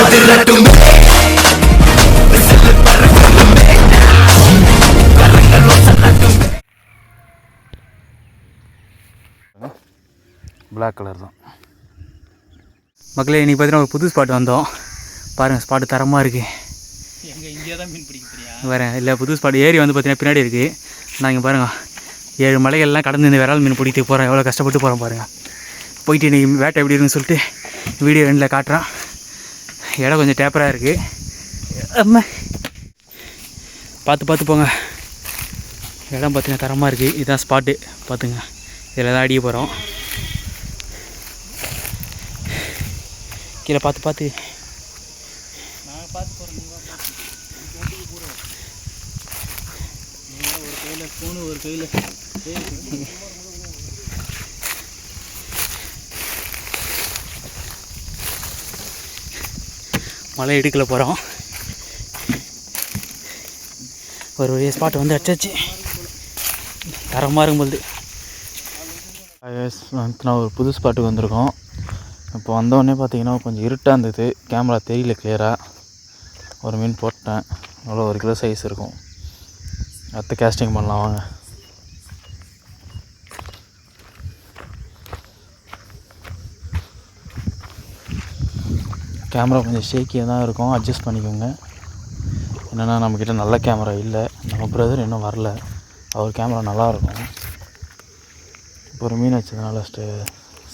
அதிரட்டும் black colour தான். மக்களே இன்றைக்கி பார்த்தீங்கன்னா ஒரு புது ஸ்பாட் வந்தோம். பாருங்கள் ஸ்பாட்டு தரமாக இருக்குது எங்க இங்கே தான் மீன் பிடிக்க போறியா? வரேன் இல்லை புது ஸ்பாட் ஏரி வந்து பார்த்தீங்கன்னா பின்னாடி இருக்குது நான் இங்கே பாருங்கள் ஏழு மலைகள்லாம் கடந்து இந்த விரால் மீன் பிடிக்க போகிறேன் எவ்வளோ கஷ்டப்பட்டு போகிறேன் பாருங்கள் போயிட்டு இன்றைக்கி வேட்டை எப்படி இருக்குன்னு சொல்லிட்டு வீடியோ ரெண்டில் காட்டுறேன். இடம் கொஞ்சம் டேப்பராக இருக்குது அம்மா. பார்த்து பார்த்து போங்க. இடம் பார்த்தீங்கன்னா தரமாக இருக்குது இதுதான் ஸ்பாட்டு பார்த்துங்க. இதில் தான் அடிக்க போகிறோம் கீழே பார்த்து பார்த்து. ஒரு கையில் ஃபோனு ஒரு கையில் மலை இடுக்கில் போகிறோம் ஒரு வழிய ஸ்பாட் வந்து அடிச்சாச்சு. தரமாக இருக்கும்போது நான் ஒரு புது ஸ்பாட்டுக்கு வந்திருக்கோம். இப்போ வந்தோடனே பார்த்தீங்கன்னா கொஞ்சம் இருட்டாக இருந்தது. கேமரா தெரியல கிளியராக ஒரு மீன் போட்டேன். அவ்வளோ ஒரு கிலோ சைஸ் இருக்கும். அடுத்த கேஸ்டிங் பண்ணலாம் வாங்க. கேமரா கொஞ்சம் ஷேக்கியாக தான் இருக்கும். அட்ஜஸ்ட் பண்ணிக்கோங்க. என்னென்னா நம்மக்கிட்ட நல்ல கேமரா இல்லை. நம்ம பிரதர் இன்னும் வரல. அவர் கேமரா நல்லா இருக்கும். இப்போ ஒரு மீன் வச்சதுனால ஸ்டே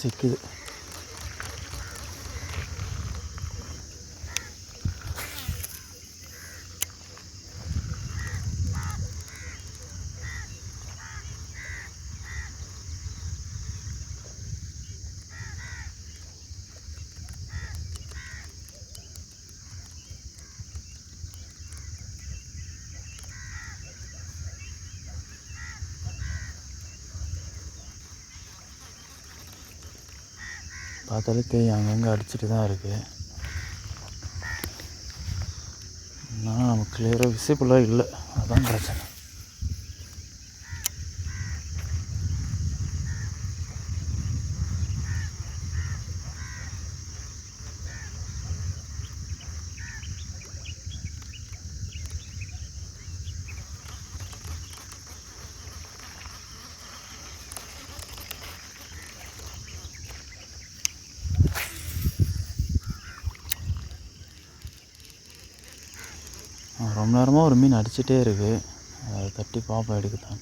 சிக்குது. பார்த்தாலே தெரியும் அங்கங்கே அடிச்சுட்டு தான் இருக்குது ஆனால் நமக்கு கிளியராக விசிபிளாக இல்லை. அதான் பிரச்சனை. ரொம்ப நேரமாக ஒரு மீன் அடிச்சிட்டே இருக்கு. அதை தட்டி பார்ப்போம் எடுக்கத்தான்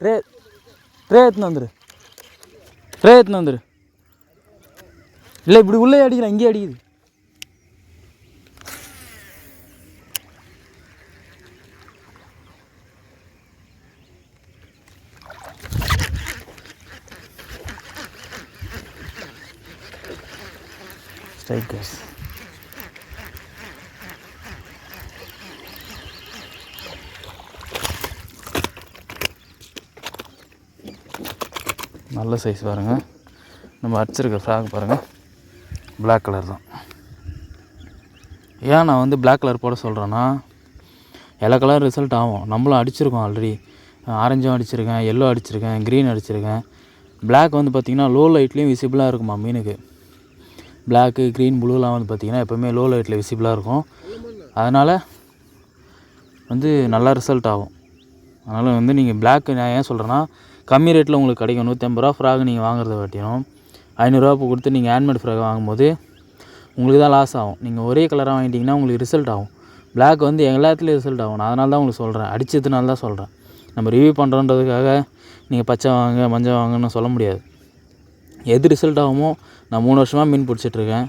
ட்ரே ட்ரே எத்தனை வந்துரு. ட்ரே எத்தனை வந்துரு. இல்லை இப்படி உள்ளே அடிக்கிறேன் இங்கேயே அடிக்குது. ஸ்ட்ரைக்கர்ஸ் நல்ல சைஸ் பாருங்க. நம்ம அடிச்சிருக்க ஃப்ராக் பாருங்கள் பிளாக் கலர் தான். ஏன் நான் வந்து பிளாக் கலர் போட சொல்கிறேன்னா எல்லா கலர் ரிசல்ட் ஆகும். நம்மளும் அடிச்சிருக்கோம் ஆல்ரெடி ஆரஞ்சும் அடிச்சிருக்கேன் எல்லோ அடிச்சிருக்கேன் க்ரீன் அடிச்சிருக்கேன். பிளாக் வந்து பார்த்திங்கன்னா லோ லைட்லேயும் விசிபிளாக இருக்குமா மீனுக்கு? பிளாக்கு க்ரீன் ப்ளூலாம் வந்து பார்த்திங்கன்னா எப்போவுமே லோ லைட்டில் விசிபிளாக இருக்கும். அதனால் வந்து நல்லா ரிசல்ட் ஆகும். அதனால் வந்து நீங்கள் Black நான் ஏன் சொல்கிறேன்னா கம்மி ரேட்டில் உங்களுக்கு கிடைக்கும். நூற்றி ஐம்பது ரூபா ஃப்ராக் நீங்கள் வாங்குறத காட்டியும். ஐநூறுரூவா கொடுத்து நீங்கள் ஹேண்ட்மேட் ஃப்ராக் வாங்கும்போது உங்களுக்கு தான் லாஸ் ஆகும். நீங்கள் ஒரே கலராக வாங்கிட்டீங்கன்னா உங்களுக்கு ரிசல்ட் ஆகும். பிளாக் வந்து எல்லாத்துலேயும் ரிசல்ட் ஆகும். நான் அதனால தான் உங்களுக்கு சொல்கிறேன் அடித்ததுனால தான் சொல்கிறேன் நம்ம ரிவ்யூ பண்ணுறோன்றதுக்காக நீங்கள் பச்சை வாங்க மஞ்சள் வாங்கன்னு சொல்ல முடியாது. எது ரிசல்ட் ஆகுமோ நான் மூணு வருஷமாக மீன் பிடிச்சிட்ருக்கேன்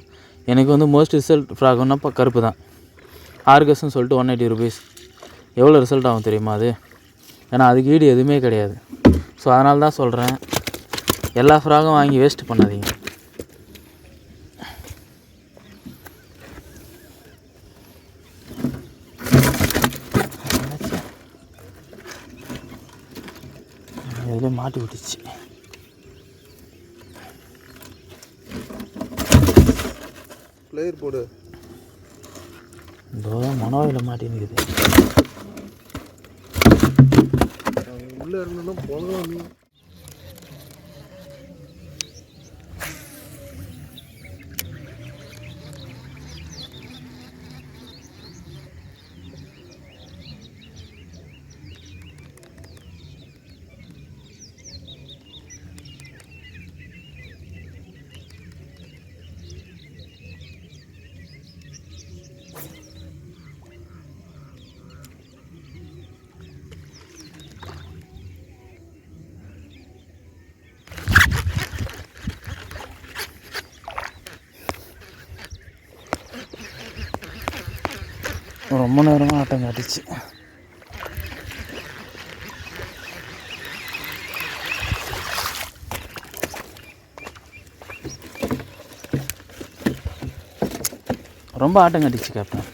எனக்கு வந்து மோஸ்ட் ரிசல்ட் ஃப்ராக்னா இப்போ கருப்பு தான். ஆர்கஸ்ன்னு சொல்லிட்டு ஒன் எயிட்டி ருபீஸ் எவ்வளோ ரிசல்ட் ஆகும் தெரியுமா அது? ஏன்னா அதுக்கு ஈடு எதுவுமே கிடையாது. ஸோ அதனால தான் சொல்கிறேன் எல்லா ஃப்ராகும் வாங்கி வேஸ்ட் பண்ணாதீங்க. இதில் மாட்டி விட்டுச்சு. பிளேயர் போடு. இதோ மனோவில் மாட்டின்னு உள்ளே இருந்தோம்னா போகலாம் ரொம்ப நேரமாக ஆட்டம் காட்டுச்சு ரொம்ப ஆட்டம் காட்டுச்சு கேப்டன்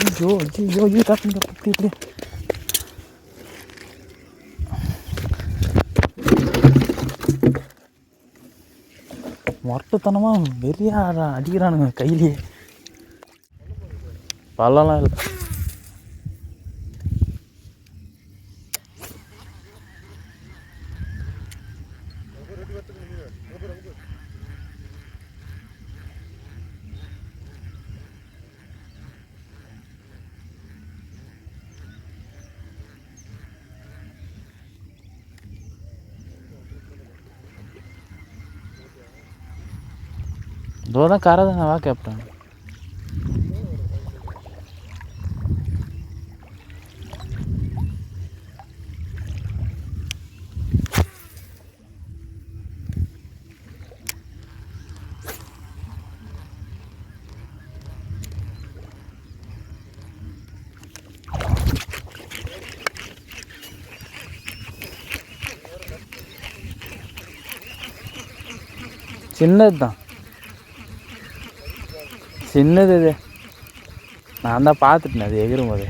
ஐயோ ஐயோ ஐயோ கேப்டன் கேப்டன் இப்படி இப்படி மொரட்டுத்தனமாக வெறியாக அடிக்கிறானுங்க கையிலேயே. பழம்லாம் இல்லை. இதோ தான் கரை தானே வா கேப்டன் சின்னது தான் சின்னது இது? நான் தான் பார்த்துட்டேன் அது எகிரும் போது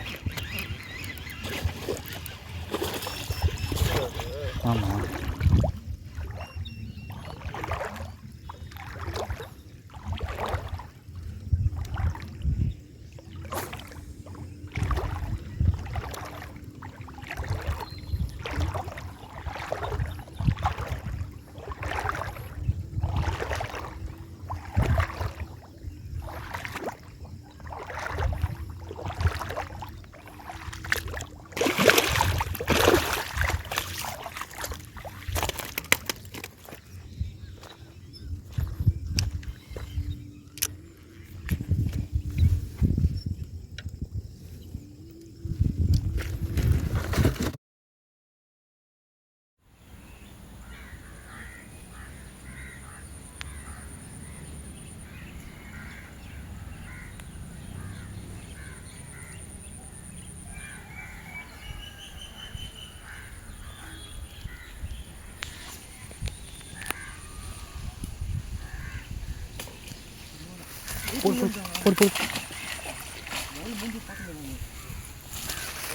போடு போடு போடு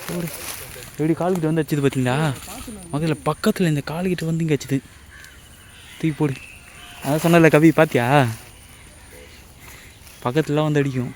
போடு எப்படி கால்கிட்ட வந்து வச்சுது பார்த்தீங்களா முதல்ல பக்கத்தில் இந்த கால்கிட்ட வந்து இங்கே வச்சுது தூக்கி போடு. அதான் சொன்னல கவி பார்த்தியா பக்கத்துலலாம் வந்து அடிக்கும்.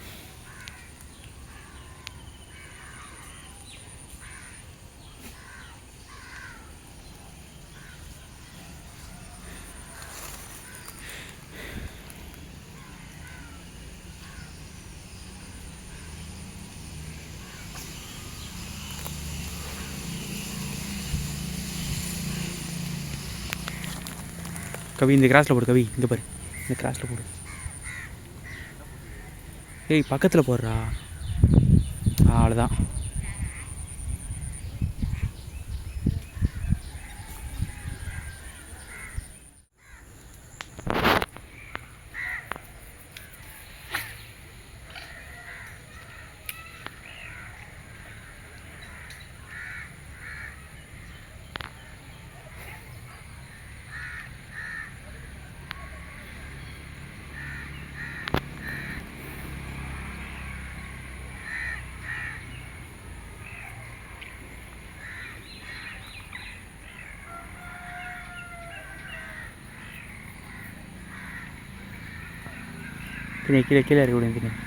கவி இந்த கிராஸில் போடு கவி இங்கே பாரு இந்த கிராஸில் போடு ஏய் பக்கத்தில் போடுறா அவ்வளோதான் கீழே கீழே கீழே இறக்கி விடுங்க தெரியும்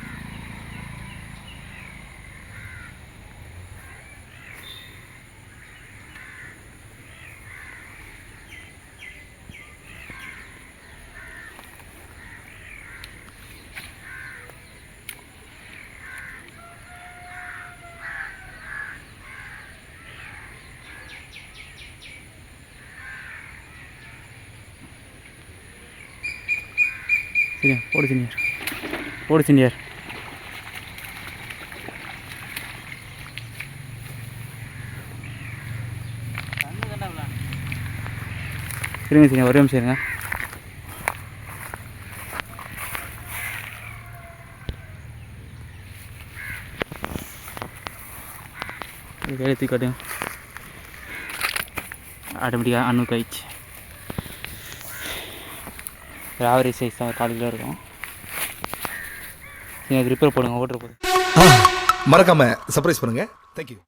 சரியா போடு சீனியர். சரிங்க சீனியர் இருங்க சீனியர் ஒரே நிமிஷம் இருங்க. இது தூக்கி காட்டுங்க. ஆட்டோமேட்டிக்காக அன்னுக்கு ஆயிடுச்சு ஒரு ஆவரேஜ் சைஸ் தான் கால் கிலோ இருக்கும். நீங்கள் ரிப்பேர் போடுங்க ஓட்டர் போது மறக்காமல் சர்ப்ரைஸ் பண்ணுங்கள் தேங்க்யூ